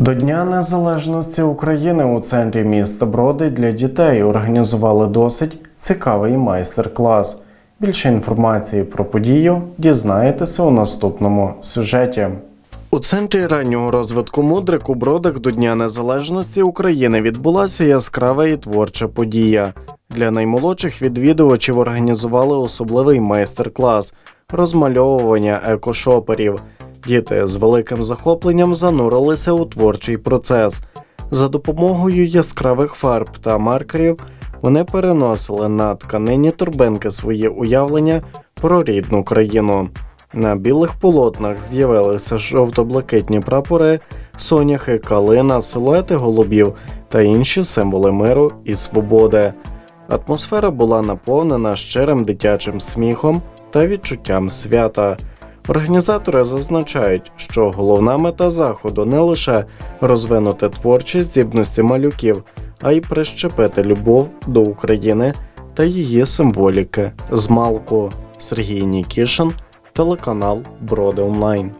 До Дня Незалежності України у центрі міста Броди для дітей організували досить цікавий майстер-клас. Більше інформації про подію дізнаєтеся у наступному сюжеті. У центрі раннього розвитку мудрик у Бродах до Дня Незалежності України відбулася яскрава і творча подія. Для наймолодших відвідувачів організували особливий майстер-клас розмальовування екошоперів. Діти з великим захопленням занурилися у творчий процес. За допомогою яскравих фарб та маркерів вони переносили на тканині торбинки свої уявлення про рідну країну. На білих полотнах з'явилися жовто-блакитні прапори, соняхи, калина, силуети голубів та інші символи миру і свободи. Атмосфера була наповнена щирим дитячим сміхом та відчуттям свята. Організатори зазначають, що головна мета заходу не лише розвинути творчі здібності малюків, а й прищепити любов до України та її символіки з малку. Сергій Нікішин, телеканал Броди Онлайн.